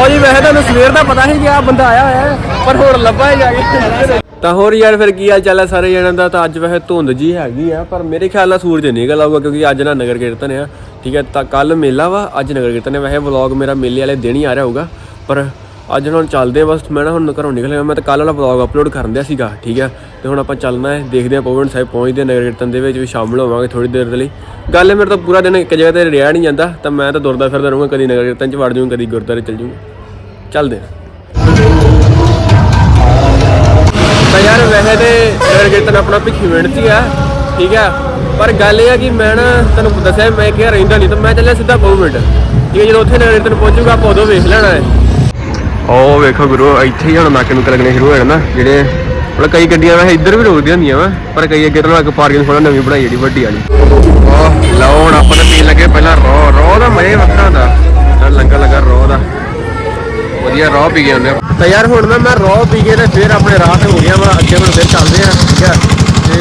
ਲਓ ਜੀ, ਵੈਸੇ ਤੁਹਾਨੂੰ ਸਵੇਰ ਦਾ ਪਤਾ ਸੀ ਕਿ ਆ ਬੰਦਾ ਆਇਆ ਹੋਇਆ ਹੈ, ਪਰ ਹੁਣ ਲੱਭਾ ਹੈ ਜਾ ਕੇ। ਤਾਂ ਹੋਰ ਯਾਰ, ਫਿਰ ਕੀ ਹਾਲ ਚਾਲ ਹੈ ਸਾਰੇ ਜਣਾਂ ਦਾ? ਤਾਂ ਅੱਜ ਵੈਸੇ ਧੁੰਦ ਜੀ ਹੈਗੀ ਆ, ਪਰ ਮੇਰੇ ਖਿਆਲ ਨਾਲ ਸੂਰਜ ਨਿਕਲ ਆਊਗਾ ਕਿਉਂਕਿ ਅੱਜ ਨਾ ਨਗਰ ਕੀਰਤਨ ਆ, ਠੀਕ ਹੈ? ਤਾਂ ਕੱਲ ਮੇਲਾ ਵਾ, ਅੱਜ ਨਗਰ ਕੀਰਤਨ ਹੈ ਵੈਸੇ ਵਲੌਗ ਮੇਰਾ ਮੇਲੇ ਵਾਲੇ ਦਿਨ ਹੀ ਆ ਰਿਹਾ ਹੋਊਗਾ, ਪਰ ਅੱਜ ਹੁਣ ਚੱਲਦੇ ਆ ਬਸ, ਮੈਂ ਨਾ ਹੁਣ ਘਰੋਂ ਨਿਕਲਿਆ ਮੈਂ ਤਾਂ ਕੱਲ ਵਾਲਾ ਵਲੌਗ ਅਪਲੋਡ ਕਰਨ ਦਿਆ ਸੀਗਾ, ਠੀਕ ਹੈ? ਤੇ ਹੁਣ ਆਪਾਂ ਚੱਲਣਾ ਹੈ, ਦੇਖਦੇ ਆ ਪਵਨ ਸਾਹਿਬ ਪਹੁੰਚਦੇ ਆ ਨਗਰ ਕੀਰਤਨ ਦੇ ਵਿੱਚ, ਵੀ ਸ਼ਾਮਲ ਹੋਵਾਂਗੇ ਥੋੜੀ ਦੇਰ ਦੇ ਲਈ। ਗੱਲ ਮੇਰੇ ਤਾਂ ਪੂਰਾ ਦਿਨ ਇੱਕ ਜਗ੍ਹਾ ਤੇ ਰਿਹਾ ਨਹੀਂ ਜਾਂਦਾ, ਤਾਂ ਮੈਂ ਤਾਂ ਦੁਰਦਾ ਫਿਰਦਾ ਰਹੂੰਗਾ, ਕਦੀ ਨਗਰ ਕੀਰਤਨ ਚ ਵੜ ਜਾਊਂਗਾ, ਕਦੀ ਗੁਰਦੁਆਰੇ ਚੱਲ ਜਾਊਂਗਾ। ਚੱਲਦੇ ਆ। ਤਾਂ ਯਾਰ ਵੈਸੇ ਤੇ ਨਗਰ ਆਪਣਾ ਭਿੱਖੀ ਮਿੰਟ ਹੀ ਆ, ਠੀਕ ਆ, ਪਰ ਗੱਲ ਇਹ ਆ ਕਿ ਮੈਂ ਨਾ ਤੁਹਾਨੂੰ ਦੱਸਿਆ ਮੈਂ ਕਿਹਾ ਰਹਿੰਦਾ ਨਹੀਂ, ਤਾਂ ਮੈਂ ਚੱਲਿਆ ਸਿੱਧਾ ਪਊ ਠੀਕ ਹੈ ਜਦੋਂ ਉੱਥੇ ਨਗਰ ਪਹੁੰਚੂਗਾ, ਆਪਾਂ ਉਦੋਂ ਵੇਖ ਲੈਣਾ ਹੈ। ਉਹ ਵੇਖੋ ਗੁਰੂ, ਇੱਥੇ ਹੀ ਹੁਣ ਨਾਕੇ ਨੂੰ ਲੱਗਣੇ ਸ਼ੁਰੂ ਹੋ ਜਾਣਾ, ਜਿਹੜੇ ਮਤਲਬ ਕਈ ਗੱਡੀਆਂ ਵੈਸੇ ਇੱਧਰ ਵੀ ਰੋਕਦੀਆਂ ਹੁੰਦੀਆਂ ਵਾ, ਪਰ ਕਈ ਅੱਗੇ ਤੋਂ ਇੱਕ ਪਾਰਕਿੰਗ ਥੋੜਾ ਨਵੀਂ ਬਣਾਈ ਜਿਹੜੀ ਵੱਡੀ ਵਾਲੀ। ਲਓ ਹੁਣ ਆਪਾਂ ਤਾਂ ਪੀਣ ਲੱਗੇ ਪਹਿਲਾਂ ਰੋ ਰੋ ਦਾ ਮਜ਼ੇ ਵੱਖਰਾ ਵਧੀਆ ਰੋ ਪੀ ਗਏ ਹੁੰਦੇ ਤਾਂ ਯਾਰ ਹੁਣ ਨਾ ਮੈਂ ਰੋ ਪੀ ਕੇ ਤੇ ਫਿਰ ਆਪਣੇ ਰਾਹ ਤੇ ਹੋ ਗਿਆ ਵਾ ਅੱਗੇ ਹੁਣ ਫਿਰ ਚੱਲਦੇ ਆ ਠੀਕ ਆ? ਤੇ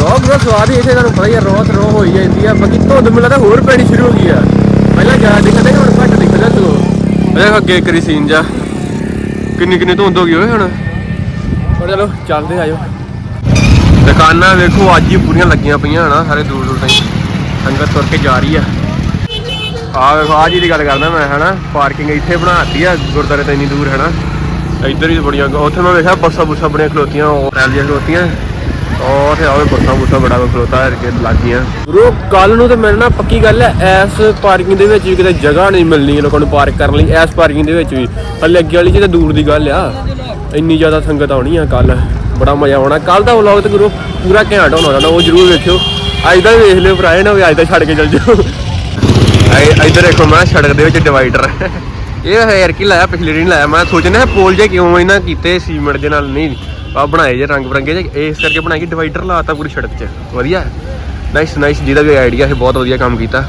ਰੋ ਬੜਾ ਸਵਾਦ ਹੀ ਇੱਥੇ ਤੁਹਾਨੂੰ ਪਤਾ ਹੀ ਆ ਰੋ ਤੇ ਰੋ ਹੋਈ ਜਾਂਦੀ ਆ। ਬਾਕੀ ਧੁੰਦ ਮਿਲਾ ਤਾਂ ਹੋਰ ਪੈਣੀ ਸ਼ੁਰੂ ਹੋ ਗਈ ਆ। ਪਹਿਲਾਂ ਜ਼ਿਆਦਾ ਦਿਖਦਾ ਹੁਣ ਘੱਟ ਦਿਖਦਾ ਤੂੰ। ਇਹ ਅੱਗੇ ਕਰੀ ਸੀਨ ਜਾ। ਕਿੰਨੀ ਕਿੰਨੀ ਧੁੰਦ ਹੋ ਗਈ ਓਏ ਹੁਣ। ਪਰ ਚਲੋ ਚੱਲਦੇ ਆਜੋ ਦੁਕਾਨਾਂ ਵੇਖੋ ਅੱਜ ਹੀ ਪੂਰੀਆਂ ਲੱਗੀਆਂ ਪਈਆਂ ਹਨਾ ਸਾਰੇ ਦੂਰ ਦੂਰ ਤਾਈਂ। ਸੰਗਤ ਤੁਰ ਕੇ ਜਾ ਰਹੀ ਆ। ਆ ਵੇਖੋ ਆ ਜੀ ਦੀ ਗੱਲ ਕਰਦਾ ਮੈਂ, ਹਨਾ? ਪਾਰਕਿੰਗ ਇੱਥੇ ਬਣਾਤੀ ਆ ਗੁਰਦਾਰੇ ਤੋਂ ਇੰਨੀ ਦੂਰ, ਹਨਾ? ਇੱਧਰ ਹੀ ਬੜੀਆਂ ਉੱਥੇ ਮੈਂ ਵੇਖਿਆ ਬੱਸਾਂ ਬੁੱਸਾਂ ਬੜੀਆਂ ਖਲੋਤੀਆਂ, ਉਹ ਰੈਲੀਆਂ ਖਲੋਤੀਆਂ। ਉਹ ਤੇ ਆਵੇ ਬੱਸਾਂ ਬੁੱਸਾਂ ਬੜਾ ਖਲੋਤਾ ਹੈ ਕਿ ਲੱਗੀਆਂ। ਰੋ ਕੱਲ ਨੂੰ ਤੇ ਮੈਨੂੰ ਨਾ ਪੱਕੀ ਗੱਲ ਹੈ ਐਸ ਪਾਰਕਿੰਗ ਦੇ ਵਿੱਚ ਵੀ ਕਿਤੇ ਜਗ੍ਹਾ ਨਹੀਂ ਮਿਲਣੀ ਲੋਕਾਂ ਨੂੰ ਪਾਰਕ ਕਰਨ ਲਈ, ਐਸ ਪਾਰਕਿੰਗ ਦੇ ਵਿੱਚ ਵੀ। ਹਲੇ ਅੱਗੇ ਵਾਲੀ ਚ ਦੂਰ ਦੀ ਗੱਲ ਆ। ਇੰਨੀ ਜ਼ਿਆਦਾ ਸੰਗਤ ਆਉਣੀ ਆ ਕੱਲ ਬੜਾ ਮਜ਼ਾ ਆਉਣਾ। ਕੱਲ ਦਾ ਵਲੌਗ ਤੇ ਗੁਰੂ, ਪੂਰਾ ਘੈਂਟ ਹੋਣਾ, ਉਹ ਜ਼ਰੂਰ ਵੇਖਿਓ। ਅੱਜ ਦਾ ਵੀ ਵੇਖ ਲਿਓ ਭਰਾਏ ਨਾ ਵੀ ਅੱਜ ਦਾ ਛੱਡ ਕੇ ਚੱਲ ਜਾਓ। ਇੱਧਰ ਦੇਖੋ, ਮੈਂ ਸੜਕ ਦੇ ਵਿੱਚ ਡਿਵਾਈਡਰ ਇਹ ਯਾਰ ਕੀ ਲਾਇਆ, ਪਿਛਲੇ ਦਿਨ ਲਾਇਆ। ਮੈਂ ਸੋਚਣਾ ਪੋਲ ਜੇ ਕਿਉਂ ਇਹਨਾਂ ਕੀਤੇ ਸੀਮੈਂਟ ਦੇ ਨਾਲ? ਨਹੀਂ ਆ ਬਣਾਏ ਜੇ ਰੰਗ ਬਰੰਗੇ ਜੇ। ਇਸ ਕਰਕੇ ਬਣਾਈ ਕਿ ਡਿਵਾਈਡਰ ਲਾਤਾ ਪੂਰੀ ਸੜਕ 'ਚ। ਵਧੀਆ। ਨਾਈਸ ਨਾਈਸ ਜਿਹਦਾ ਵੀ ਆਈਡੀਆ ਹੈ ਬਹੁਤ ਵਧੀਆ ਕੰਮ ਕੀਤਾ।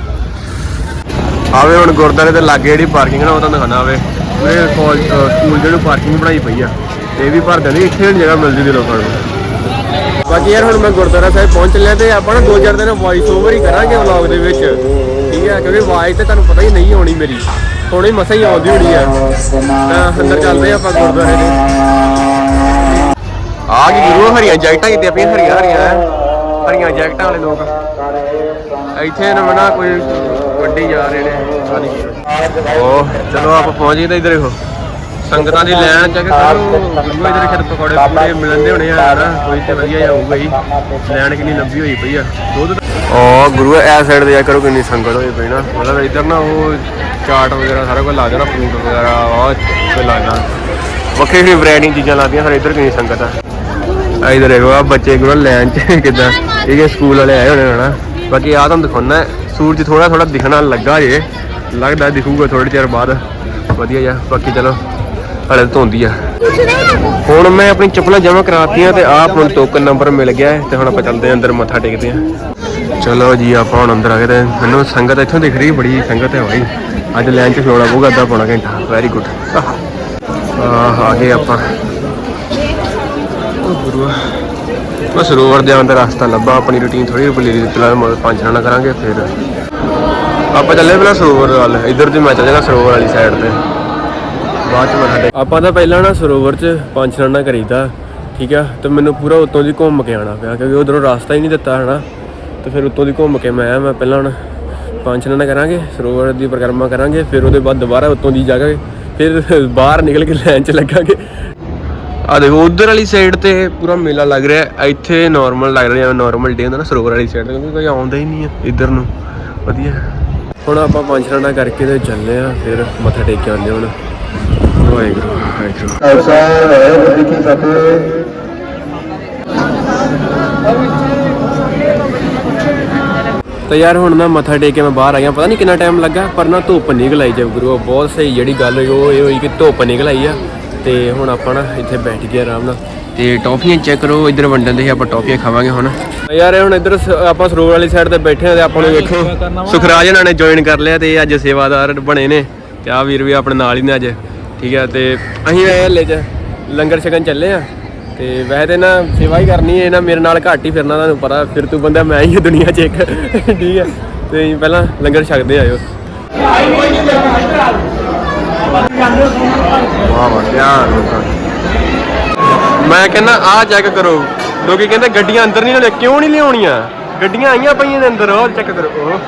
ਆਵੇ ਹੁਣ ਗੁਰਦਾਰੇ ਦੇ ਲਾਗੇ ਜਿਹੜੀ ਪਾਰਕਿੰਗ ਨਾ, ਉਹ ਤੁਹਾਨੂੰ ਦਿਖਾਣਾ ਆਵੇ। ਪੂਰੇ ਕਾਲਜ ਸਕੂਲ ਜਿਹੜੀ ਪਾਰਕਿੰਗ ਬਣਾਈ ਪਈ ਆ। ਇਹ ਵੀ ਭਰ ਦਿੰਦੇ ਇੱਥੇ ਹੁਣ ਜਗ੍ਹਾ ਮਿਲ ਜੂਗੀ ਲੋਕਾਂ ਨੂੰ। ਬਾਕੀ ਯਾਰ ਹੁਣ ਮੈਂ ਗੁਰਦੁਆਰਾ ਸਾਹਿਬ ਪਹੁੰਚ ਲਿਆ ਤੇ ਆਪਾਂ ਨਾ ਦੋ ਚਾਰ ਦਿਨ ਵੌਇਸ ਓਵਰ ਹੀ ਕਰਾਂਗੇ ਵਲੌਗ ਦੇ ਵਿੱਚ। ਠੀਕ ਹੈ ਕਿਉਂਕਿ ਆਵਾਜ਼ ਤੇ ਤੁਹਾਨੂੰ ਪਤਾ ਹੀ ਨਹੀਂ ਆਉਣੀ ਮੇਰੀ। ਹੁਣੇ ਮਸਾਂ ਹੀ ਆਉਂਦੀ ਹੋਣੀ ਆ। ਤਾਂ ਅੰਦਰ ਚੱਲਦੇ ਆਪਾਂ ਗੁਰਦੁਆਰੇ ਦੇ। ਆ ਕੀ ਗੁਰੂ ਹਰੀਆਂ ਜੈਕਟਾਂ ਕੀਤੀਆਂ ਪਈਆਂ, ਹਰੀਆਂ ਹਰੀਆਂ ਹਰੀਆਂ ਜੈਕਟਾਂ ਵਾਲੇ ਲੋਕ। ਇੱਥੇ ਨਾ ਮਨਾ ਕੋਈ ਵੱਡੀ ਜਾ ਰਹੇ ਨੇ ਉਹ, ਚਲੋ ਆਪਾਂ ਪਹੁੰਚ ਗਏ ਤਾਂ ਇੱਧਰ ਦੇਖੋ। ਸੰਗਤਾਂ ਦੀ ਲੈਣ ਚੱਕ ਕਰੋ ਗੁਰੂ ਇਧਰ ਖੇਤ ਪਕੌੜੇ ਪੂਰੇ ਮਿਲਣਦੇ ਹੋਣੇ ਆ ਯਾਰ ਕੋਈ ਤੇ ਵਧੀਆ ਹੀ ਹੋਊਗਾ ਹੀ ਲਾਈਨ ਕਿੰਨੀ ਲੰਬੀ ਹੋਈ ਪਈ ਆ। ਦੁੱਧ ਓ ਗੁਰੂ ਐ ਸਾਈਡ ਤੇ ਜਾ ਕਰੋ, ਕਿੰਨੀ ਸੰਗਤ ਹੋਈ ਪਈ ਨਾ। ਮਤਲਬ ਇੱਧਰ ਨਾ ਉਹ ਚਾਟ ਵਗੈਰਾ ਸਾਰਾ ਕੁਝ ਲਾ ਦੇਣਾ ਫਰੂਟ ਵਗੈਰਾ ਉਹ ਕੋਈ ਲਾ ਵੱਖਰੀ ਵੱਖਰੀ ਵੈਰਾਈਟੀ ਚੀਜ਼ਾਂ ਲਾਦੀਆਂ ਫਿਰ ਇੱਧਰ ਕਿੰਨੀ ਸੰਗਤ ਆ। ਆ ਇਧਰ ਦੇਖੋ ਆ ਬੱਚੇ ਗੁਰੂ ਲਾਈਨ 'ਚ ਕਿਦਾਂ ਇਹ ਕਿ ਸਕੂਲ ਵਾਲੇ ਆਏ ਹੋਣੇ ਹਨਾ। ਬਾਕੀ ਆ ਤੁਹਾਨੂੰ ਦਿਖਾਉਣਾ, ਸੂਰਜ ਥੋੜਾ ਥੋੜਾ ਦਿਖਣਾ ਲੱਗਾ ਜੇ, ਲੱਗਦਾ ਦਿਖੂਗਾ ਥੋੜੇ ਚਿਰ ਬਾਅਦ। ਵਧੀਆ ਜਿਹਾ, ਬਾਕੀ ਚਲੋ, ਹਲੇ ਧੋਂਦੀ ਆ। ਹੁਣ ਮੈਂ ਆਪਣੀ ਚੱਪਲਾਂ ਜਮ੍ਹਾਂ ਕਰਾਤੀਆਂ ਤੇ ਆਹ ਆਪਣਾ ਟੋਕਨ ਨੰਬਰ ਮਿਲ ਗਿਆ ਹੈ, ਤੇ ਹੁਣ ਆਪਾਂ ਚੱਲਦੇ ਆਂ ਅੰਦਰ ਮੱਥਾ ਟੇਕਦੇ ਆਂ ਚਲੋ ਜੀ, ਆਪਾਂ ਹੁਣ ਅੰਦਰ ਆ ਗਏ ਤੇ ਮੈਨੂੰ ਸੰਗਤ ਇੱਥੋਂ ਦਿਖ ਰਹੀ, ਬੜੀ ਸੰਗਤ ਹੈ ਭਾਈ ਅੱਜ ਲਾਈਨ 'ਚ ਖਲੋਣਾ ਪਊਗਾ ਅੱਧਾ ਪੌਣਾ ਘੰਟਾ ਵੈਰੀ ਗੁੱਡ ਆਹ, ਆ ਗਏ ਆਪਾਂ। ਉਹ ਗੁਰੂ ਬਸ ਸਰੋਵਰ ਦੇ ਅੰਦਰ ਰਸਤਾ ਲੱਭਾ, ਆਪਣੀ ਰੁਟੀਨ ਥੋੜੀ ਬਲੀ ਫਿਲਹਾਲ ਪੰਜ ਛਾਣਾ ਕਰਾਂਗੇ ਫਿਰ। ਆਪਾਂ ਚੱਲੇ ਪਹਿਲਾਂ ਸਰੋਵਰ ਵੱਲ, ਇੱਧਰ ਦੀ ਮੈਂ ਚੱਲ ਜਾਣਾ ਸਰੋਵਰ ਵਾਲੀ ਸਾਈਡ ਤੇ। ਬਾਅਦ ਚ ਮੱਥਾ ਟੇਕ ਆਪਾਂ ਤਾਂ ਪਹਿਲਾਂ ਨਾ ਸਰੋਵਰ 'ਚ ਪੰਜ ਛਾਣਾ ਕਰੀਦਾ, ਠੀਕ ਆ? ਤੇ ਮੈਨੂੰ ਪੂਰਾ ਉੱਤੋਂ ਦੀ ਘੁੰਮ ਕੇ ਆਣਾ ਪਿਆ, ਕਿਉਂਕਿ ਉਧਰੋਂ ਰਸਤਾ ਹੀ ਨਹੀਂ ਦਿੱਤਾ ਹਨਾ। ਤੇ ਫਿਰ ਉੱਤੋਂ ਦੀ ਘੁੰਮ ਕੇ ਮੈਂ ਆਇਆ ਮੈਂ ਪਹਿਲਾਂ ਹੁਣ ਪੰਜ ਛਾਣਾ ਕਰਾਂਗੇ ਸਰੋਵਰ ਦੀ ਪਰਿਕਰਮਾ ਕਰਾਂਗੇ ਫਿਰ ਉਹਦੇ ਬਾਅਦ ਦੁਬਾਰਾ ਉੱਤੋਂ ਦੀ ਜਾਵਾਂਗੇ ਫਿਰ ਬਾਹਰ ਨਿਕਲ ਕੇ ਲਾਈਨ 'ਚ ਲੱਗਾਂਗੇ। ਆ ਦੇਖੋ ਉਧਰ ਵਾਲੀ ਸਾਈਡ ਤੇ ਪੂਰਾ ਮੇਲਾ ਲੱਗ ਰਿਹਾ ਹੈ। ਇੱਥੇ ਨਾਰਮਲ ਲੱਗ ਰਿਹਾ ਨਾਰਮਲ ਡੇ ਹੁੰਦਾ ਨਾ ਸਰੋਵਰ ਵਾਲੀ ਸਾਈਡ ਤੇ ਕਿਉਂਕਿ ਕੋਈ ਆਉਂਦਾ ਹੀ ਨਹੀਂ ਹੈ ਇੱਧਰ ਨੂੰ। ਵਧੀਆ। ਹੁਣ ਆਪਾਂ ਪੰਜ ਰਾਣਾ ਕਰਕੇ ਤੇ ਚੱਲੇ ਆ ਫਿਰ ਮੱਥਾ ਟੇਕ ਕੇ ਆਉਂਦੇ ਹੁਣ। ਵਾਹਿਗੁਰੂ ਵਾਹਿਗੁਰੂ। ਐਸਾ ਹੈ ਬੁੱਧੀ ਕੀ ਫਤਿਹ। ਤਾਂ ਯਾਰ ਹੁਣ ਨਾ ਮੱਥਾ ਟੇਕ ਕੇ ਮੈਂ ਬਾਹਰ ਆ ਗਿਆ ਪਤਾ ਨਹੀਂ ਕਿੰਨਾ ਟਾਈਮ ਲੱਗਾ ਪਰ ਨਾ ਧੁੱਪ ਨਿਕਲ ਆਈ ਜਬ ਗੁਰੂ ਬਹੁਤ ਸਹੀ ਜਿਹੜੀ ਗੱਲ ਹੋਈ ਉਹ ਇਹ ਹੋਈ ਕਿ ਧੁੱਪ ਨਿਕਲ ਆਈ ਆ ਤੇ ਹੁਣ ਆਪਾਂ ਨਾ ਇੱਥੇ ਬੈਠ ਗਏ ਆਰਾਮ ਨਾਲ। ਤੇ ਟੌਫੀਆਂ ਚੈੱਕ ਕਰੋ ਇੱਧਰ ਵੰਡਣ ਦੇ ਆਪਾਂ ਟੌਫੀਆਂ ਖਾਵਾਂਗੇ ਹੁਣ। ਯਾਰ ਇਹ ਹੁਣ ਇੱਧਰ ਆਪਾਂ ਸਰੋਵਰ ਵਾਲੀ ਸਾਈਡ ਤੇ ਬੈਠੇ ਆ ਤੇ ਆਪਾਂ ਨੂੰ ਵੇਖੋ ਸੁਖਰਾਜ ਇਹਨਾਂ ਨੇ ਜੁਆਇਨ ਕਰ ਲਿਆ ਤੇ ਅੱਜ ਸੇਵਾਦਾਰ ਬਣੇ ਨੇ ਤੇ ਆ ਵੀਰ ਵੀ ਆਪਣੇ ਨਾਲ ਹੀ ਨੇ ਅੱਜ ਠੀਕ ਆ ਤੇ ਅਸੀਂ ਆਏ ਹੱਲੇ ਚ ਲੰਗਰ ਛਕਣ ਚੱਲੇ ਆ। ਤੇ ਵੈਸੇ ਤੇ ਨਾ ਸੇਵਾ ਹੀ ਕਰਨੀ ਹੈ ਨਾ ਮੇਰੇ ਨਾਲ ਘੱਟ ਹੀ ਫਿਰਨਾ ਤੁਹਾਨੂੰ ਪਤਾ, ਫਿਰ ਤੂੰ ਬੰਦਾ ਮੈਂ ਹੀ ਹਾਂ ਦੁਨੀਆ 'ਚ ਇੱਕ, ਠੀਕ ਹੈ? ਤੇ ਪਹਿਲਾਂ ਲੰਗਰ ਛਕਦੇ ਆਇਓ। ਵਾਹ ਵਾਹ ਧਿਆਨ ਮੈਂ ਕਹਿੰਦਾ, ਆਹ ਚੈੱਕ ਕਰੋ। ਲੋਕੀ ਕਹਿੰਦੇ ਗੱਡੀਆਂ ਅੰਦਰ ਨਹੀਂ ਲਿਆ ਕਿਉਂ ਨਹੀਂ ਲਿਆਉਣੀਆਂ? ਗੱਡੀਆਂ ਆਈਆਂ ਪਈਆਂ ਨੇ ਅੰਦਰ, ਉਹ ਚੈੱਕ ਕਰੋ। ਉਹ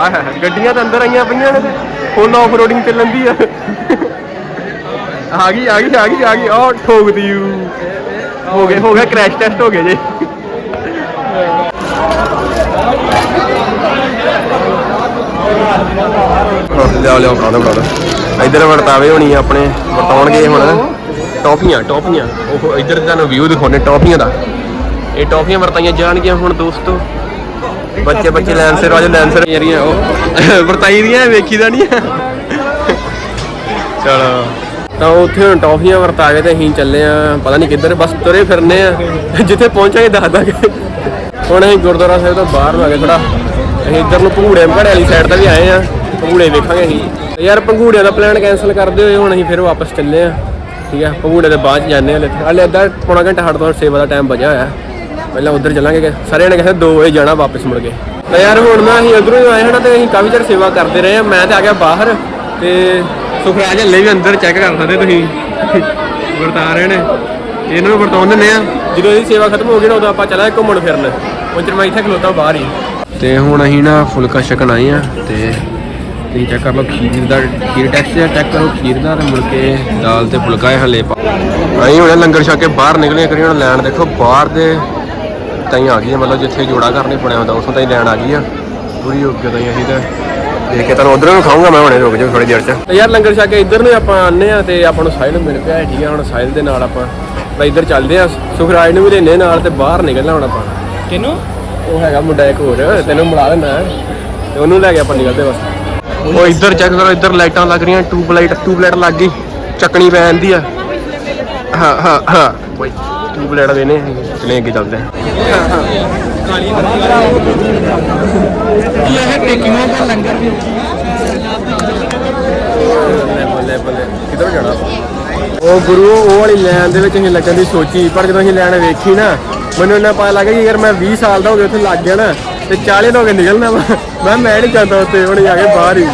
ਆਹ ਗੱਡੀਆਂ ਤਾਂ ਅੰਦਰ ਆਈਆਂ ਪਈਆਂ ਨੇ ਤੇ। ਹੁਣ ਆਫ ਰੋਡਿੰਗ ਚੱਲਣ ਦੀ ਆ। ਆ ਗਈ ਆ ਗਈ ਆ ਗਈ ਆ ਗਈ। ਉਹ ਠੋਕਦੀ ਊ। ਹੋ ਗਿਆ ਹੋ ਗਿਆ ਕ੍ਰੈਸ਼ ਟੈਸਟ ਹੋ ਗਿਆ ਜੀ। ਲਿਆਓ ਲਿਆਓ ਬਣਾ ਦੋ ਬਣਾ ਦੋ ਇੱਧਰ ਵਰਤਾਵੇ ਹੋਣੀ ਆ ਆਪਣੇ, ਵਰਤਾਉਣਗੇ ਹੁਣ। ਟੌਫੀਆਂ ਟੌਫੀਆਂ। ਉਹ ਇੱਧਰ ਤੁਹਾਨੂੰ ਵਿਊ ਦਿਖਾਉਣੇ, ਟੌਫੀਆਂ ਦਾ। ਇਹ ਟੌਫੀਆਂ ਵਰਤਾਈਆਂ ਜਾਣਗੀਆਂ ਹੁਣ ਦੋਸਤੋ। ਬੱਚੇ ਬੱਚੇ ਲੈਂਸਰ ਵਾਲੇ ਲੈਂਸਰ ਜਿਹੜੀਆਂ ਉਹ ਵਰਤਾਈ ਦੀਆਂ, ਵੇਖੀ ਦਾ ਨਹੀਂ। ਚਲੋ। ਤਾਂ ਉੱਥੇ ਹੁਣ ਟੌਫੀਆਂ ਵਰਤਾ ਕੇ ਤੇ ਅਸੀਂ ਚੱਲੇ ਆ, ਪਤਾ ਨਹੀਂ ਕਿੱਧਰ, ਬਸ ਤੁਰੇ ਫਿਰਨੇ ਆ, ਜਿੱਥੇ ਪਹੁੰਚਾਂਗੇ ਦੱਸ ਦਾਂਗੇ ਹੁਣ ਅਸੀਂ ਗੁਰਦੁਆਰਾ ਸਾਹਿਬ ਤੋਂ ਬਾਹਰ ਨੂੰ ਆ ਗਏ ਥੋੜਾ ਅਸੀਂ ਇੱਧਰ ਨੂੰ ਭੰਗੂੜੇ ਘੜੇ ਵਾਲੀ ਸਾਈਡ ਤੇ ਵੀ ਆਏ ਆ, ਭੰਗੂੜੇ ਵੇਖਾਂਗੇ ਅਸੀਂ। ਯਾਰ ਭੰਗੂੜਿਆਂ ਦਾ ਪਲਾਨ ਕੈਨਸਲ ਕਰਦੇ ਹੋਏ ਹੁਣ ਅਸੀਂ ਫਿਰ ਵਾਪਸ ਚੱਲੇ ਆ, ਠੀਕ ਆ? ਭੰਗੂੜੇ ਦੇ ਬਾਅਦ 'ਚ ਜਾਂਦੇ ਆ ਹਲੇ ਅੱਧਾ ਪੌਣਾ ਘੰਟਾ ਸਾਡੇ ਤੋਂ ਸੇਵਾ ਦਾ ਟਾਈਮ ਬਚਿਆ ਹੋਇਆ। ਪਹਿਲਾਂ ਉੱਧਰ ਚੱਲਾਂਗੇ ਸਾਰੇ ਨੇ ਕਹਿੰਦੇ 2 ਵਜੇ ਜਾਣਾ ਵਾਪਸ ਮੁੜ ਕੇ। ਤਾਂ ਯਾਰ ਹੁਣ ਮੈਂ ਅਸੀਂ ਉਧਰੋਂ ਆਏ ਹਣਾ ਤੇ ਅਸੀਂ ਕਾਫੀ ਚਿਰ ਸੇਵਾ ਕਰਦੇ ਰਹੇ ਆ। ਮੈਂ ਤੇ ਆ ਗਿਆ ਬਾਹਰ। ਤੇ ਸੁਖਰਾਜ ਹੱਲੇ ਵੀ ਅੰਦਰ ਚੈੱਕ ਕਰ ਸਕਦੇ ਤੁਸੀਂ। ਵਰਤਾ ਰਹੇ ਨੇ। ਇਹਨਾਂ ਨੂੰ ਵਰਤਾਉਣ ਦਿੰਦੇ ਆ ਜਦੋਂ ਇਹਦੀ ਸੇਵਾ ਖਤਮ ਹੋ ਗਈ ਨਾ ਉਦੋਂ ਆਪਾਂ ਚੱਲਾਂਗੇ ਘੁੰਮਣ ਫਿਰਨ। ਉਹ ਚਿਰ ਮੈਂ ਇੱਥੇ ਖਲੋਤਾ ਬਾਹਰ ਹੀ। ਤੇ ਹੁਣ ਅਸੀਂ ਨਾ ਫੁਲਕਾ ਛਕਣ ਆਏ ਆ ਤੇ ਤੁਸੀਂ ਚੈੱਕ ਕਰ ਲਓ ਖੀਰ ਦਾ ਖੀਰ ਟੈਕਸਚਰ ਚੈੱਕ ਕਰੋ ਖੀਰ ਦਾ ਤੇ ਮੁੜ ਕੇ ਦਾਲ ਤੇ ਫੁਲਕਾ ਹੈ ਹਲੇ ਅਸੀਂ ਹੁਣੇ ਲੰਗਰ ਛਕ ਕੇ ਬਾਹਰ ਨਿਕਲੇ ਕਰੀ ਹੁਣ ਲੈਣ। ਦੇਖੋ ਬਾਹਰ ਦੇ ਤਾਈ ਆ ਗਈ ਮਤਲਬ ਜਿੱਥੇ ਜੋੜਾ ਕਰਨੇ ਬਣਿਆ ਹੁੰਦਾ ਉਥੋਂ ਤਾਈ ਲੈਣ ਆ ਗਈ ਆ ਪੂਰੀ ਹੋ ਗਈ ਤਾਈ ਅਸੀਂ ਤੇ। ਦੇਖ ਕੇ ਤੁਹਾਨੂੰ ਉਧਰੋਂ ਖਾਊਂਗਾ ਮੈਂ ਹੁਣੇ ਰੁਕ ਜਾ ਥੋੜੀ ਦੇਰ ਚ। ਤੇ ਯਾਰ ਲੰਗਰ ਛਕ ਕੇ ਇੱਧਰ ਨੂੰ ਆਪਾਂ ਆਨੇ ਆ ਤੇ ਆਪਾਂ ਨੂੰ ਸਾਹਿਲ ਮਿਲ ਪਿਆ ਠੀਕ ਆ ਹੁਣ ਸਾਹਿਲ ਦੇ ਨਾਲ ਆਪਾਂ ਬਈ ਇੱਧਰ ਚੱਲਦੇ ਆ ਸੁਖਰਾਜ ਨੂੰ ਵੀ ਲੈਨੇ ਨਾਲ ਤੇ ਬਾਹਰ ਨਿਕਲਣਾ ਹੁਣ ਆਪਾਂ। ਕਿਨੂੰ ਉਹ ਹੈਗਾ ਮੁੰਡਾ ਇੱਕ ਹੋਰ ਤੈਨੂੰ ਮਿਲਾ ਦਿੰਦਾ ਤੇ ਉਹਨੂੰ ਲੈ ਕੇ ਆਪਾਂ ਨਿਕਲਦੇ ਬਸ। ਉਹ ਇੱਧਰ ਚੈੱਕ ਕਰੋ ਇੱਧਰ ਲਾਈਟਾਂ ਲੱਗ ਰਹੀਆਂ ਟਿਊਬ ਲਾਈਟ ਟਿਊਬ ਲਾਈਟ ਲੱਗ ਗਈ ਚੱਕਣੀ ਪੈ ਜਾਂਦੀ ਆ। ਹਾਂ ਹਾਂ ਹਾਂ। ਕੋਈ ਟਿਊਬ ਲਾਈਟ ਦੇ ਨੇ ਚਲੇ ਅੱਗੇ ਚੱਲਦੇ ਆ ਇਹ ਟੇਕਿੰਗੋਂ ਦਾ ਲੰਗਰ ਵੀ ਬੱਲੇ ਬੱਲੇ ਕਿੱਧਰ ਜਾਣਾ ਉਹ ਗੁਰੂ, ਉਹ ਵਾਲੀ ਲੈਣ ਦੇ ਵਿੱਚ ਅਸੀਂ ਲੱਗਣ ਦੀ ਸੋਚੀ, ਪਰ ਜਦੋਂ ਅਸੀਂ ਲੈਣ ਵੇਖੀ ਨਾ, ਮੈਨੂੰ ਇਹਨਾਂ ਪਤਾ ਲੱਗਾ ਕਿ ਯਾਰ ਮੈਂ 20 ਸਾਲ ਦਾ ਹੋ ਗਿਆ ਉੱਥੇ ਲੱਗ ਗਿਆ ਨਾ, ਤੇ 40 ਦਾ ਹੋ ਕੇ ਨਿਕਲਣਾ ਵਾ। ਮੈਂ ਮੈਂ ਨਹੀਂ ਜਾਂਦਾ ਉੱਥੇ, ਹੁਣ ਜਾ ਕੇ ਬਾਹਰ ਹੀ।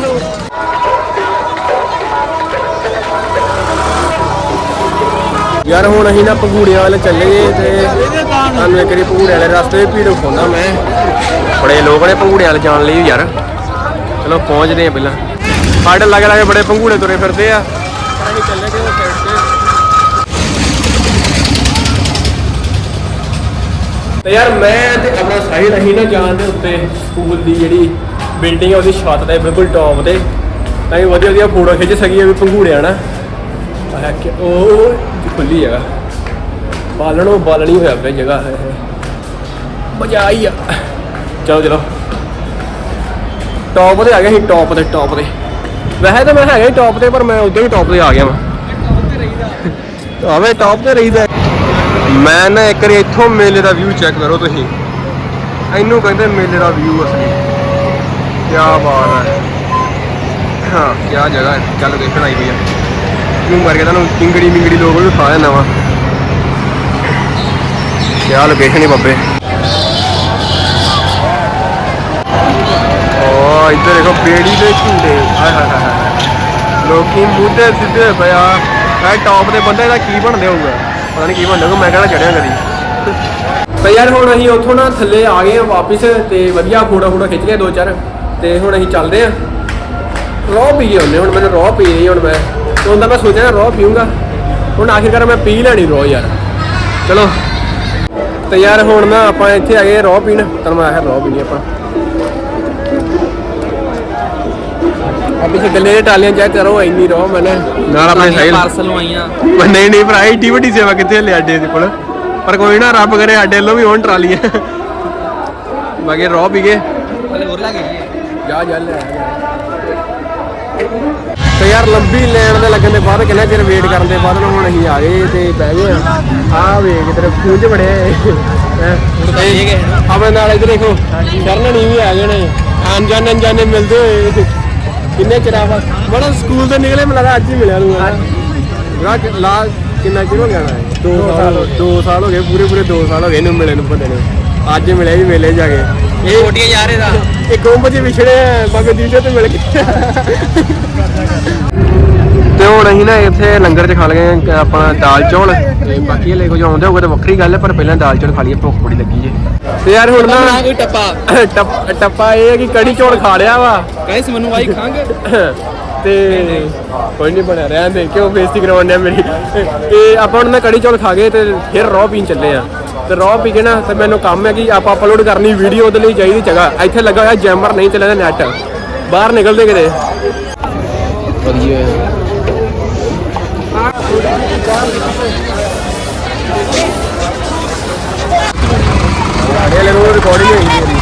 ਯਾਰ ਹੁਣ ਅਸੀਂ ਨਾ ਪੰਗੂੜੀਆਂ ਵਾਲੇ ਚੱਲੇ ਗਏ ਤੇ ਸਾਨੂੰ ਇੱਕ ਵਾਰੀ ਪੰਗੂੜੇ ਵਾਲੇ ਰਸਤੇ 'ਚ ਭੀੜ ਖੋਂਦਾ ਮੈਂ। ਬੜੇ ਲੋਕ ਨੇ ਪੰਗੂੜੇ ਵਾਲੇ ਜਾਣ ਲਈ ਯਾਰ। ਚਲੋ ਪਹੁੰਚਦੇ ਆ ਪਹਿਲਾਂ। ਸਾਡੇ ਲਾਗੇ ਲਾਗੇ ਬੜੇ ਪੰਗੂੜੇ ਤੁਰੇ ਫਿਰਦੇ ਆ। ਅਸੀਂ ਚੱਲੇ ਗਏ ਸਾਈਡ ਤੇ ਤੇ ਯਾਰ ਮੈਂ ਤੇ ਆਪਣਾ ਸਾਹਿਲ ਅਸੀਂ ਨਾ ਜਾਣ ਦੇ ਉੱਤੇ ਸਕੂਲ ਦੀ ਜਿਹੜੀ ਬਿਲਡਿੰਗ ਆ, ਉਹਦੀ ਛੱਤ ਦੇ ਬਿਲਕੁਲ ਟੌਪ ਤੇ। ਤਾਂ ਇਹ ਵਧੀਆ ਵਧੀਆ ਫੋਟੋ ਖਿੱਚ ਸਕੀਏ ਵੀ ਪੰਗੂੜਿਆ ਨਾ। ਆਹ ਕਿ ਉਹ ਖੁੱਲੀ ਜਗ੍ਹਾ, ਬਾਲਣੋਂ ਬਾਲਣੀ ਹੋਇਆ ਪਿਆ ਜਗ੍ਹਾ ਹੈ। ਮਜ਼ਾ ਆਈ ਆ। ਚਲੋ ਚਲੋ। ਟੌਪ ਤੇ ਆ ਗਿਆ ਸੀ ਟੌਪ ਤੇ ਟੌਪ ਤੇ। ਵੈਸੇ ਤਾਂ ਮੈਂ ਹੈਗਾ ਹੀ ਟੌਪ ਤੇ, ਪਰ ਮੈਂ ਉਦੋਂ ਹੀ ਟੌਪ ਤੇ ਆ ਗਿਆ ਵਾਂ। ਆਵੇ ਟੌਪ ਤੇ ਰਹੀਦਾ ਮੈਂ ਨਾ ਇੱਕ ਵਾਰੀ ਇੱਥੋਂ ਮੇਲੇ ਦਾ ਵਿਊ ਚੈੱਕ ਕਰੋ ਤੁਸੀਂ। ਇਹਨੂੰ ਕਹਿੰਦੇ ਮੇਲੇ ਦਾ ਵਿਊ ਅਸਲੀ। ਕੀ ਬਾਤ ਹੈ। ਹਾਂ ਕੀ ਜਗ੍ਹਾ ਚੱਲ ਦੇਖਣ ਆਈ ਪਈ ਆ। ਕਿਉਂ ਕਰਕੇ ਤੁਹਾਨੂੰ ਕਿੰਗੜੀ ਮਿੰਗੜੀ ਲੋਕ ਵੀ ਖਾ ਜਾਣਾ ਵਾ। ਲੋਕੇਸ਼ਨ ਹੀ ਬੱਬੇ। ਓ ਇੱਧਰ ਦੇਖੋ ਬੇੜੀ ਦੇ ਝੂਟੇ। ਹਾਏ ਹਾਏ ਹਾਏ ਲੋਕੀ ਮੁੱਦੇ ਸਿੱਧੇ ਪਿਆ ਇਹ ਟੌਪ ਦੇ ਬੰਦੇ ਦਾ ਕੀ ਬਣਦੇ ਹੋਊਗਾ? ਪਤਾ ਨਹੀਂ ਕੀ ਬਣਦਾ ਹੋਊਗਾ ਮੈਂ ਕਿਹੜਾ ਚੜਿਆ ਕਦੀ। ਤੇ ਯਾਰ ਹੁਣ ਅਸੀਂ ਉੱਥੋਂ ਨਾ ਥੱਲੇ ਆ ਗਏ ਆ ਵਾਪਿਸ ਤੇ ਵਧੀਆ ਫੋਟੋ ਫੋਟੋ ਖਿੱਚ ਲਏ ਦੋ ਚਾਰ। ਤੇ ਹੁਣ ਅਸੀਂ ਚੱਲਦੇ ਆ। ਰੋਹ ਪੀਏ ਹੁੰਦੇ ਹੁਣ ਮੈਨੂੰ ਰੋਹ ਪੀ ਰਹੀ ਹੁਣ ਮੈਂ। ਤੇ ਹੁੰਦਾ ਮੈਂ ਸੋਚਿਆ ਰੋਹ ਪੀਊਂਗਾ। ਹੁਣ ਆਖਿਰਕਾਰ ਮੈਂ ਪੀ ਲੈਣੀ ਰੋਹ ਯਾਰ। ਚਲੋ। ਤੇ ਯਾਰ ਹੁਣ ਨਾ ਆਪਾਂ ਇੱਥੇ ਆ ਗਏ ਰੋਹ ਪੀਣ। ਤੁਹਾਨੂੰ ਮੈਂ ਆਖਿਆ ਰੋਹ ਪੀਣੀ ਆਪਾਂ। ਆ ਪਿੱਛੇ ਗੱਲੇ ਦੇ ਟਾਲੀਆਂ ਚੈੱਕ ਕਰੋ ਇੰਨੀ ਰੋਹ ਮੈਨੇ ਨਾਲ ਆਪਣੇ ਸਾਈਲ ਪਾਰਸਲ ਆਈਆਂ। ਨਹੀਂ ਨਹੀਂ ਭਰਾ ਏਡੀ ਵੱਡੀ ਸੇਵਾ ਕਿੱਥੇ ਹਲੇ ਅੱਡੇ ਦੇ ਕੋਲ? ਪਰ ਕੋਈ ਨਾ ਰੱਬ ਕਰੇ ਅੱਡੇ ਵੱਲੋਂ ਵੀ ਹੋਣ ਟਰਾਲੀਆਂ। ਬਾਕੀ ਰੋਹ ਪੀ ਗਏ। ਹਲੇ ਹੋਰ ਲੱਗੇ ਜਾ ਜਾ ਲੈ ਤੇ ਯਾਰ ਲੰਬੀ ਲਾਈਨ ਦੇ ਲੱਗਣ ਦੇ ਬਾਅਦ ਕਿੰਨਾ ਚਿਰ ਵੇਟ ਕਰਨ ਦੇ ਬਾਅਦ ਨਾ ਹੁਣ ਅਸੀਂ ਆ ਗਏ ਤੇ ਬਹਿ ਗਏ ਆ। ਆਹ ਵੇਖ ਤੇਰੇ ਖੂੰਜ ਬੜੇ ਹੈ? ਆਪਣੇ ਨਾਲ ਇਧਰ ਦੇਖੋ ਸ਼ਰਨਣੀ ਵੀ ਆ ਗਏ ਨੇ। ਅਣਜਾਣੇ ਅਣਜਾਣੇ ਮਿਲਦੇ ਹੋਏ। ਕਿੰਨੇ ਚਿਰਾਂ ਬਾਅਦ ਬੜਾ ਸਕੂਲ ਤੋਂ ਨਿਕਲੇ ਮੈਨੂੰ ਲੱਗਦਾ ਅੱਜ ਹੀ ਮਿਲਿਆ ਨੂੰ ਰਾ ਲਾ ਕਿੰਨਾ ਚਿਰ ਹੋ ਗਿਆ ਨਾ 2 ਸਾਲ 2 ਸਾਲ ਹੋ ਗਏ। ਪੂਰੇ ਪੂਰੇ 2 ਸਾਲ ਹੋ ਗਏ ਇਹਨੂੰ ਮਿਲੇ ਨੂੰ ਬੰਦੇ ਨੂੰ। ਅੱਜ ਮਿਲਿਆ ਜੀ ਮੇਲੇ 'ਚ ਜਾ ਕੇ। ਇਹ ਕੋਟੀਆਂ ਜਾ ਰਹੇ ਦਾ ਇਹ ਕੁੰਭ ਚ ਵਿਛੜੇ ਆ ਬਾਬੇ ਦੀਦੇ ਤੇ ਮਿਲ ਕੇ ਹੁਣ ਅਸੀਂ ਨਾ ਇੱਥੇ ਲੰਗਰ 'ਚ ਖਾ ਲਏ ਆਪਣਾ ਦਾਲ ਚੌਲ। ਤੇ ਬਾਕੀ ਹਲੇ ਕੁਝ ਆਉਂਦੇ ਹੋਊਗਾ ਤਾਂ ਵੱਖਰੀ ਗੱਲ ਹੈ ਪਰ ਪਹਿਲਾਂ ਦਾਲ ਚੌਲ ਖਾ ਲਈਏ ਭੁੱਖ ਬੜੀ ਲੱਗੀ ਜੇ। ਤੇ ਯਾਰ ਹੁਣ ਨਾ ਕੋਈ ਟੱਪਾ। ਟੱਪ- ਇਹ ਹੈ ਕਿ ਕੜੀ ਚੌਲ ਖਾ ਲਿਆ ਵਾ। ਗਾਇਸ ਮੈਨੂੰ ਆਈ ਖਾਂਗੇ ਤੇ ਕੋਈ ਨਹੀਂ ਬਣਿਆ ਰਹਿਣ ਦੇ ਕਿਉਂ ਬੇਇੱਜ਼ਤੀ ਕਰਵਾਉਂਦੇ ਆ ਮੇਰੀ। ਤੇ ਆਪਾਂ ਹੁਣ ਨਾ ਕੜੀ ਚੌਲ ਖਾ ਗਏ ਤੇ ਫਿਰ ਰੌ ਪੀਣ ਚੱਲੇ ਆ। ਤੇ ਰੌ ਪੀ ਕੇ ਨਾ ਤੇ ਮੈਨੂੰ ਕੰਮ ਹੈ ਕਿ ਆਪਾਂ ਅਪਲੋਡ ਕਰਨੀ ਵੀਡੀਓ ਉਹਦੇ ਲਈ ਚਾਹੀਦੀ ਜਗ੍ਹਾ। ਇੱਥੇ ਲੱਗਾ ਹੋਇਆ ਜੈਮਰ ਨਹੀਂ ਚੱਲਦਾ ਨੈਟ ਬਾਹਰ ਨਿਕਲਦੇ ਕਿਤੇ? ਵਧੀਆ ਸਾਡੇ ਵਾਲੇ ਨੂੰ ਰਿਕਾਰਡਿੰਗ ਹੋਈ ਮੇਰੀ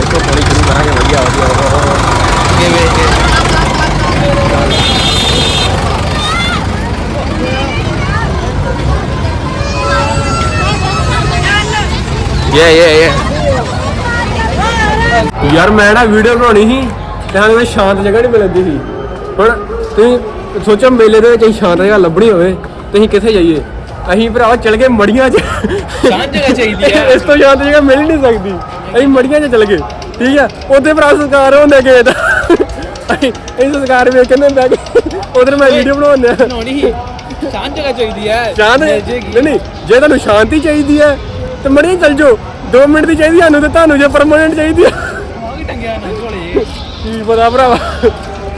ਇੱਥੋਂ ਥੋੜੀ ਸ਼ੁਰੂ ਕਰਾਂਗੇ, ਵਧੀਆ ਵਧੀਆ ਕਿਵੇਂ ਯੇ ਯੇ ਯੇ ਯਾਰ ਮੈਂ ਨਾ ਵੀਡੀਓ ਬਣਾਉਣੀ ਸੀ ਤੇ ਸਾਨੂੰ ਕੋਈ ਸ਼ਾਂਤ ਜਗ੍ਹਾ ਨਹੀਂ ਮਿਲਦੀ ਸੀ। ਹੁਣ ਤੁਸੀਂ ਸੋਚੋ ਮੇਲੇ ਦੇ ਵਿੱਚ ਅਸੀਂ ਸ਼ਾਂਤ ਜਗ੍ਹਾ ਲੱਭਣੀ ਹੋਵੇ ਤੇ ਅਸੀਂ ਕਿੱਥੇ ਜਾਈਏ? ਅਸੀਂ ਭਰਾਵਾ ਚਲ ਗਏ ਮੜੀਆਂ 'ਚ। ਸ਼ਾਂਤ ਜਗ੍ਹਾ ਚਾਹੀਦੀ ਹੈ। ਇਸ ਤੋਂ ਸ਼ਾਂਤ ਜਗ੍ਹਾ ਮਿਲ ਹੀ ਨਹੀਂ ਸਕਦੀ। ਅਸੀਂ ਮੜੀਆਂ 'ਚ ਚਲ ਗਏ ਠੀਕ ਆ? ਉੱਥੇ ਭਰਾ ਸੰਸਕਾਰ ਹੁੰਦੇ ਗਏ ਤਾਂ ਅਸੀਂ ਸੰਸਕਾਰ ਵੇਖ ਕੇ ਗਏ। ਉਧਰ ਮੈਂ ਵੀਡੀਓ ਬਣਾਉਂਦੇ ਬਣਾਉਣੀ ਸ਼ਾਂਤ ਜਗ੍ਹਾ ਚਾਹੀਦੀ ਹੈ ਸ਼ਾਂਤ ਨਹੀਂ ਜੇ ਤੁਹਾਨੂੰ ਸ਼ਾਂਤੀ ਚਾਹੀਦੀ ਹੈ ਤੇ ਮੜੀ ਚੱਲ ਜਾਓ। 2 ਮਿੰਟ ਦੀ ਚਾਹੀਦੀ ਸਾਨੂੰ ਤੇ ਤੁਹਾਨੂੰ ਜੇ ਪਰਮਾਨੈਂਟ ਚਾਹੀਦੀ ਆ। ਕੀ ਟੰਗਿਆ ਨਾ ਝੋਲੇ। ਕੀ ਪਤਾ ਭਰਾਵਾ।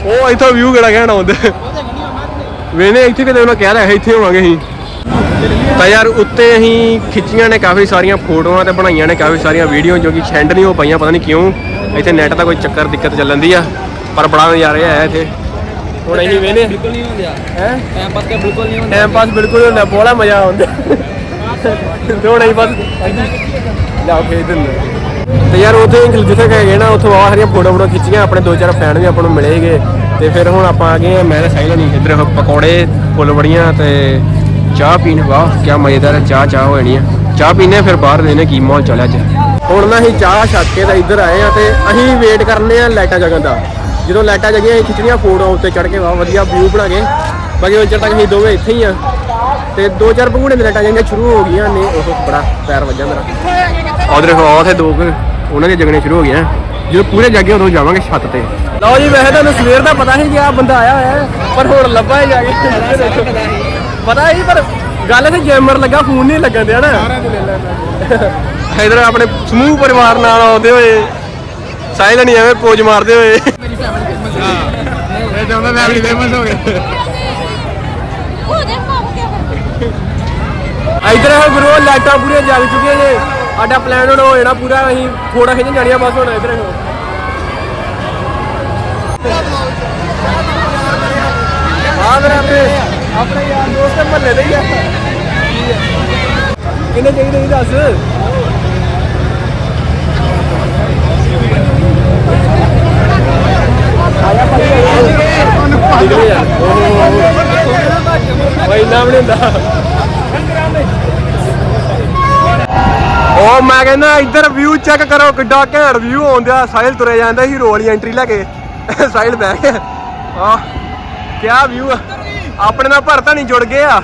ਉਹ ਇੱਥੋਂ ਵਿਊ ਕਿਹੜਾ ਕਹਿਣ ਆਉਂਦੇ? ਵੇਨੇ ਇੱਥੇ ਕਿਤੇ ਉਹਨਾਂ ਕਹਿ ਰਿਹਾ ਇੱਥੇ ਹੋਵਾਂਗੇ ਅਸੀਂ। ਤਾਂ ਯਾਰ ਉੱਤੇ ਅਸੀਂ ਖਿੱਚੀਆਂ ਨੇ ਕਾਫੀ ਸਾਰੀਆਂ ਫੋਟੋਆਂ ਤੇ ਬਣਾਈਆਂ ਨੇ ਕਾਫੀ ਸਾਰੀਆਂ ਵੀਡੀਓ ਜੋ ਕਿ ਸੈਂਡ ਨਹੀਂ ਹੋ ਪਾਈਆਂ ਪਤਾ ਨਹੀਂ ਕਿਉਂ। ਇੱਥੇ ਨੈਟ ਦਾ ਕੋਈ ਚੱਕਰ ਦਿੱਕਤ ਚੱਲਣ ਦੀ ਆ ਪਰ ਬੜਾ ਨਜ਼ਾਰੇ ਆਇਆ ਇੱਥੇ। ਹੁਣ ਅਸੀਂ ਵੇਨੇ ਬਿਲਕੁਲ ਨਹੀਂ ਹੁੰਦਿਆ ਹੈ? ਟਾਈਮ ਪਾਸ ਬਿਲਕੁਲ ਨਹੀਂ ਹੁੰਦਾ ਟਾਈਮ ਪਾਸ ਬਿਲਕੁਲ ਹੁੰਦਾ ਬੋਲਾ ਮਜ਼ਾ ਆਉਂਦਾ। ਤੇ ਹੁਣ ਬਸ ਜਾਓ ਖੇਡ ਦਿੰਦੇ ਤੇ ਯਾਰ ਉੱਥੇ ਜਿੱਥੇ ਗਏ ਨਾ ਉੱਥੋਂ ਆ ਸਾਰੀਆਂ ਫੋਟੋ ਫੋਟੋ ਖਿੱਚੀਆਂ ਆਪਣੇ ਦੋ ਚਾਰ ਫੈਨ ਵੀ ਆਪਾਂ ਨੂੰ ਮਿਲੇਗੇ। ਤੇ ਫਿਰ ਹੁਣ ਆਪਾਂ ਆ ਗਏ ਮੈਂ ਤੇ ਸਾਈਲ ਨਹੀਂ ਇੱਧਰ ਪਕੌੜੇ ਫੁੱਲ ਬੜੀਆਂ ਤੇ ਚਾਹ ਪੀਣ। ਵਾਹ ਕੀ ਮਜ਼ੇਦਾਰ ਚਾਹ ਚਾਹ ਹੋਣੀ ਆ। ਚਾਹ ਪੀਨੇ ਆ, ਫਿਰ ਬਾਹਰ ਦੇਨੇ ਕੀ ਮਾਹੌਲ ਚੱਲਿਆ ਅੱਜ। ਹੁਣ ਨਾ ਅਸੀਂ ਚਾਹ ਛੱਕ ਕੇ ਤਾਂ ਇੱਧਰ ਆਏ ਆ ਤੇ ਅਸੀਂ ਵੇਟ ਕਰਨੇ ਆ ਲਾਈਟਾਂ ਜਗਣ ਦਾ। ਜਦੋਂ ਲਾਈਟਾਂ ਜਗੀਆਂ ਅਸੀਂ ਖਿੱਚਣੀਆਂ ਫੋਟੋਆਂ ਉੱਤੇ ਚੜ ਕੇ ਵਾਹ ਵਧੀਆ ਵਿਊ ਬਣਾ ਕੇ। ਬਾਕੀ ਉਹ ਚਿਰ ਤੱਕ ਅਸੀਂ ਦੋਵੇਂ ਇੱਥੇ ਹੀ ਆ ਤੇ ਦੋ ਚਾਰ ਭੰਗੂੜੇ ਦੇ ਲਾਈਟਾਂ ਜਾਂਦੀਆਂ ਸ਼ੁਰੂ ਹੋ ਗਈਆਂ ਨੇ ਉਹ ਬੜਾ ਪੈਰ ਵੱਜਾ ਮੇਰਾ। ਉਧਰ ਦੇਖੋ ਉੱਥੇ ਦੋ ਕੁ ਉਹਨਾਂ ਦੇ ਜਗਣੇ ਸ਼ੁਰੂ ਹੋ ਗਏ ਆ ਜਦੋਂ ਪੂਰੇ ਜਾਗੇ ਉਦੋਂ ਜਾਵਾਂਗੇ ਛੱਤ ਤੇ। ਲਓ ਜੀ ਵੈਸੇ ਤੁਹਾਨੂੰ ਸਵੇਰ ਦਾ ਪਤਾ ਸੀ ਕਿ ਆ ਬੰਦਾ ਆਇਆ ਹੋਇਆ ਹੈ, ਪਰ ਹੁਣ ਲੱਭਾ ਹੀ ਜਾ ਕੇ ਪਤਾ ਹੀ ਪਰ ਗੱਲ ਤੇ ਜੈਮਰ ਲੱਗਾ ਫੋਨ ਨਹੀਂ ਲੱਗਣ ਦਿਆ ਨਾ। ਇਧਰ ਆਪਣੇ ਸਮੂਹ ਪਰਿਵਾਰ ਨਾਲ ਆਉਂਦੇ ਹੋਏ ਸਾਇਲ ਨਹੀਂ ਐਵੇਂ ਪੋਜ ਮਾਰਦੇ ਹੋਏ। ਇਹ ਫੈਮਿਲੀ ਫੇਮਸ ਹੋ ਗਏ ਇਧਰ ਹੈ ਗੁਰੂ ਲਾਈਟਾਂ ਪੂਰੀਆਂ ਜਗ ਚੁੱਕੀਆਂ ਨੇ ਸਾਡਾ ਪਲਾਨ ਹੁਣ ਹੋ ਜਾਣਾ ਪੂਰਾ ਅਸੀਂ ਫੋਟੋ ਖਿੱਚਣ ਜਾਣੀਆਂ ਬਸ ਹੁਣ ਇਧਰ ਹੋ ਆ ਮੇਰਾ ਆਪਣੇ ਆਪਣੇ ਯਾਰ ਦੋਸਤ ਮਹੱਲੇ ਦੇ ਹੀ ਆ। ਕਿੰਨੇ ਚਾਹੀਦੇ ਇਹ ਦੱਸ? ਨਿਕਲ ਯਾਰ ਓਏ ਇੰਨਾ ਵੀ ਨਹੀਂ ਹੁੰਦਾ ਉਹ ਮੈਂ ਕਹਿੰਦਾ ਇੱਧਰ ਵਿਊ ਚੈੱਕ ਕਰੋ ਕਿੱਡਾ ਘੈਂਟ ਵਿਊ ਆਉਂਦਾ ਸਾਹਿਲ ਤੁਰੇ ਜਾਂਦਾ ਹੀਰੋ ਵਾਲੀ ਐਂਟਰੀ ਲੈ ਕੇ। ਸਾਹਿਲ ਬਹਿ ਗਿਆ ਆ ਕਿਆ ਵਿਊ ਆ? ਆਪਣੇ ਨਾਲ ਭਰਤਾ ਨਹੀਂ ਜੁੜ ਗਏ ਆ।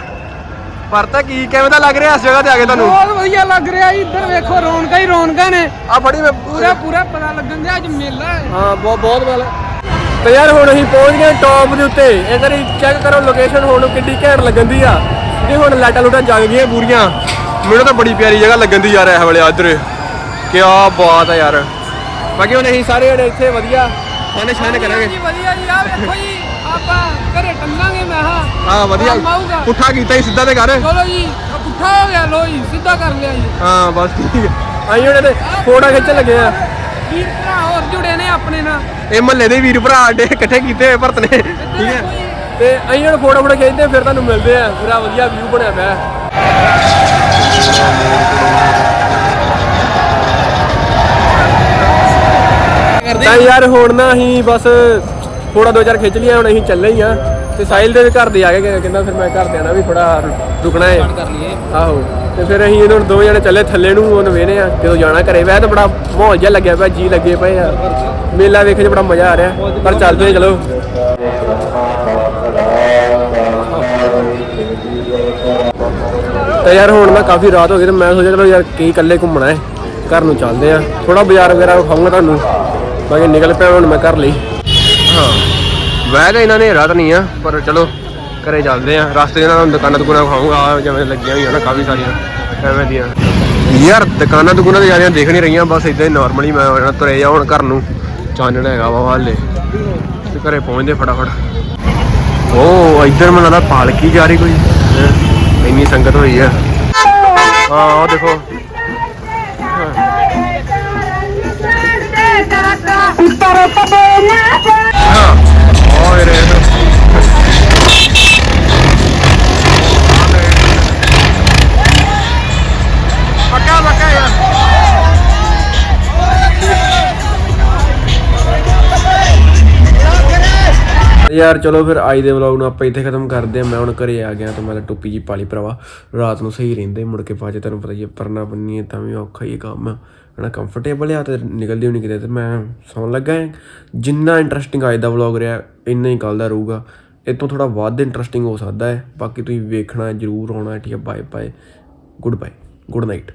ਭਰਤਾ ਕੀ ਕਿਵੇਂ ਦਾ ਲੱਗ ਰਿਹਾ ਇਸ ਜਗ੍ਹਾ ਤੇ ਆ ਕੇ ਤੁਹਾਨੂੰ? ਬਹੁਤ ਵਧੀਆ ਲੱਗ ਰਿਹਾ ਜੀ ਇੱਧਰ ਵੇਖੋ ਰੌਣਕਾਂ ਹੀ ਰੌਣਕਾਂ ਨੇ। ਆ ਬੜੀ ਮੈਂ ਪੂਰਾ। ਪੂਰਾ ਪਤਾ ਲੱਗਣ ਦਿਆ ਅੱਜ ਮੇਲਾ ਹੈ। ਹਾਂ ਬਹੁਤ ਬਹੁਤ ਵਾਲਾ। ਤੇ ਯਾਰ ਹੁਣ ਅਸੀਂ ਪਹੁੰਚ ਗਏ ਟੌਪ ਦੇ ਉੱਤੇ। ਇਹ ਕਰੀ ਚੈੱਕ ਕਰੋ ਲੋਕੇਸ਼ਨ ਹੁਣ ਕਿੱਡੀ ਘੈਂਟ ਲੱਗਣ ਦੀ ਆ। ਤੇ ਹੁਣ ਲਾਈਟਾਂ ਲੂਟਾਂ ਜਗ ਗਈਆਂ ਪੂਰੀਆਂ। ਮੈਨੂੰ ਤਾਂ ਬੜੀ ਪਿਆਰੀ ਜਗ੍ਹਾ ਲੱਗਣ ਦੀ ਯਾਰ ਇਹ ਵੇਲੇ ਇੱਧਰ ਕੀ ਬਾਤ ਆ ਯਾਰ। ਬਾਕੀ ਹੁਣ ਅਸੀਂ ਸਾਰੇ ਜਣੇ ਇੱਥੇ ਵਧੀਆ ਫਨ ਸ਼ਨ ਕਰਾਂਗੇ। ਵਧੀਆ ਜੀ ਆ ਵੇਖੋ ਜੀ ਆਪਾਂ ਘਰੇ ਟੰਗਾਂਗੇ ਮੈਂ ਹਾਂ। ਹਾਂ ਵਧੀਆ। ਪੁੱਠਾ ਕੀਤਾ ਹੀ ਸਿੱਧਾ ਤੇ ਕਰ। ਚਲੋ ਜੀ ਪੁੱਠਾ ਹੋ ਗਿਆ ਲੋ ਜੀ ਸਿੱਧਾ ਕਰ ਲਿਆ ਜੀ। ਹਾਂ ਬਸ ਠੀਕ ਹੈ। ਅਸੀਂ ਹੁਣ ਤੇ ਫੋਟੋ ਖਿੱਚਣ ਲੱਗੇ ਆ। ਵੀਰ ਭਰਾ ਹੋਰ ਜੁੜੇ ਨੇ ਆਪਣੇ ਨਾਲ। ਇਹ ਮਹੱਲੇ ਦੇ ਵੀਰ ਭਰਾ ਸਾਡੇ ਇਕੱਠੇ ਕੀਤੇ ਹੋਏ ਭਰਤ ਨੇ। ਠੀਕ ਹੈ। ਤੇ ਅਸੀਂ ਹੁਣ ਫੋਟੋ ਫੋਟੋ ਖਿੱਚਦੇ ਫਿਰ ਤੁਹਾਨੂੰ ਮਿਲਦੇ ਆ। ਪੂਰਾ ਵਧੀਆ ਵਿਊ ਬਣਿਆ ਪਿਆ। ਤਾਂ ਯਾਰ ਹੁਣ ਨਾ ਅਸੀਂ ਬਸ ਥੋੜਾ ਦੋ ਚਾਰ ਖਿੱਚ ਲਿਆ ਹੁਣ ਅਸੀਂ ਚੱਲੇ ਹੀ ਆ। ਤੇ ਸਾਹਿਲ ਦੇ ਘਰ ਦੇ ਆ ਗਏ ਕਹਿੰਦਾ ਫਿਰ ਮੈਂ ਘਰ ਦੇ ਆਣਾ ਵੀ ਥੋੜਾ ਰੁਕਣਾ ਹੈ ਆਹੋ। ਤੇ ਫਿਰ ਅਸੀਂ ਇਹਨਾਂ ਦੋ ਜਣੇ ਚੱਲੇ ਥੱਲੇ ਨੂੰ ਉਹਨੂੰ ਵੇਨੇ ਆ। ਜਦੋਂ ਜਾਣਾ ਘਰੇ ਵੈਸੇ ਤਾਂ ਬੜਾ ਮਾਹੌਲ ਜਿਹਾ ਲੱਗਿਆ ਪਿਆ ਜੀ ਲੱਗੇ ਪਏ ਆ। ਮੇਲਾ ਵੇਖਣ 'ਚ ਬੜਾ ਮਜ਼ਾ ਆ ਰਿਹਾ ਪਰ ਚੱਲਦੇ ਚਲੋ। ਤੇ ਯਾਰ ਹੁਣ ਨਾ ਕਾਫੀ ਰਾਤ ਹੋ ਗਈ ਤੇ ਮੈਂ ਸੋਚਿਆ ਚਲੋ ਯਾਰ ਕੀ ਇਕੱਲੇ ਘੁੰਮਣਾ ਹੈ, ਘਰ ਨੂੰ ਚੱਲਦੇ ਆ ਥੋੜਾ ਬਾਜ਼ਾਰ ਵਗੈਰਾ ਵਿਖਾਊਂਗਾ ਤੁਹਾਨੂੰ। ਬਾਕੀ ਨਿਕਲ ਪਿਆ ਹੁਣ ਮੈਂ ਘਰ ਲਈ। ਹਾਂ ਵੈਸੇ ਇਹਨਾਂ ਨੇ ਰਾਤ ਨਹੀਂ ਆ, ਪਰ ਚਲੋ ਘਰੇ ਚੱਲਦੇ ਆ ਰਸਤੇ ਇਹਨਾਂ ਨੂੰ ਦੁਕਾਨਾਂ ਦੁਕਾਨਾਂ ਖਾਊਂਗਾ ਜਿਵੇਂ ਲੱਗੀਆਂ ਹੋਈਆਂ ਨਾ, ਕਾਫੀ ਸਾਰੀਆਂ, ਐਵੇਂ ਦੀਆਂ। ਯਾਰ ਦੁਕਾਨਾਂ ਦੁਕਾਨਾਂ ਤੇ ਜਾਣੀਆਂ ਦੇਖ ਨਹੀਂ ਰਹੀਆਂ, ਬਸ ਇਦਾਂ ਹੀ ਨਾਰਮਲੀ ਮੈਂ ਜਾਣਾ ਤੁਰੇ ਜਾ ਹੁਣ ਘਰ ਨੂੰ। ਚਾਨਣਾ ਹੈਗਾ ਵਾ ਹਾਲੇ। ਤੇ ਘਰੇ ਪਹੁੰਚਦੇ ਫਟਾਫਟ। ਓ, ਇੱਧਰ ਮੈਨੂੰ ਲੱਗਦਾ ਪਾਲਕੀ ਜਾ ਰਹੀ ਕੋਈ। ਇੰਨੀ ਸੰਗਤ ਹੋਈ ਆ। ਹਾਂ ਉਹ ਦੇਖੋ। ਹਾਂ। ਓਏ ਰੇ ਪੱਕਾ ਪੱਕਾ ਯਾਰ ਯਾਰ ਚਲੋ ਫਿਰ ਅੱਜ ਦੇ ਵਲੌਗ ਨੂੰ ਆਪਾਂ ਇੱਥੇ ਖਤਮ ਕਰਦੇ ਆ ਮੈਂ ਹੁਣ ਘਰੇ ਆ ਗਿਆ ਤਾਂ ਮੈਂ ਤਾਂ ਟੋਪੀ ਜੀ ਪਾਲੀ ਭਰਾਵਾ। ਰਾਤ ਨੂੰ ਸਹੀ ਰਹਿੰਦੇ ਮੁੜ ਕੇ ਬਾਅਦ 'ਚ ਤੁਹਾਨੂੰ ਪਤਾ ਹੀ ਹੈ ਪਰਨਾ ਬੰਨੀ ਹੈ ਤਾਂ ਵੀ ਔਖਾ ਹੀ ਕੰਮ। ਆ ਹਨਾ ਕੰਫਰਟੇਬਲ ਆ ਤੇ ਨਿਕਲਦੀ ਹੋਣੀ ਕਿਤੇ ਤੇ ਮੈਂ ਸੌਣ ਲੱਗਾ ਜਿੰਨਾ ਇੰਟਰਸਟਿੰਗ ਅੱਜ ਦਾ ਵਲੌਗ ਰਿਹਾ, ਇੰਨਾ ਹੀ ਕੱਲ ਦਾ ਰਹੂਗਾ। ਇਹ ਤੋਂ ਥੋੜਾ ਵੱਧ ਇੰਟਰਸਟਿੰਗ ਹੋ ਸਕਦਾ ਹੈ। ਬਾਕੀ ਤੁਸੀਂ ਵੇਖਣਾ, ਜ਼ਰੂਰ ਆਉਣਾ, ਠੀਕ ਹੈ bye bye goodbye good night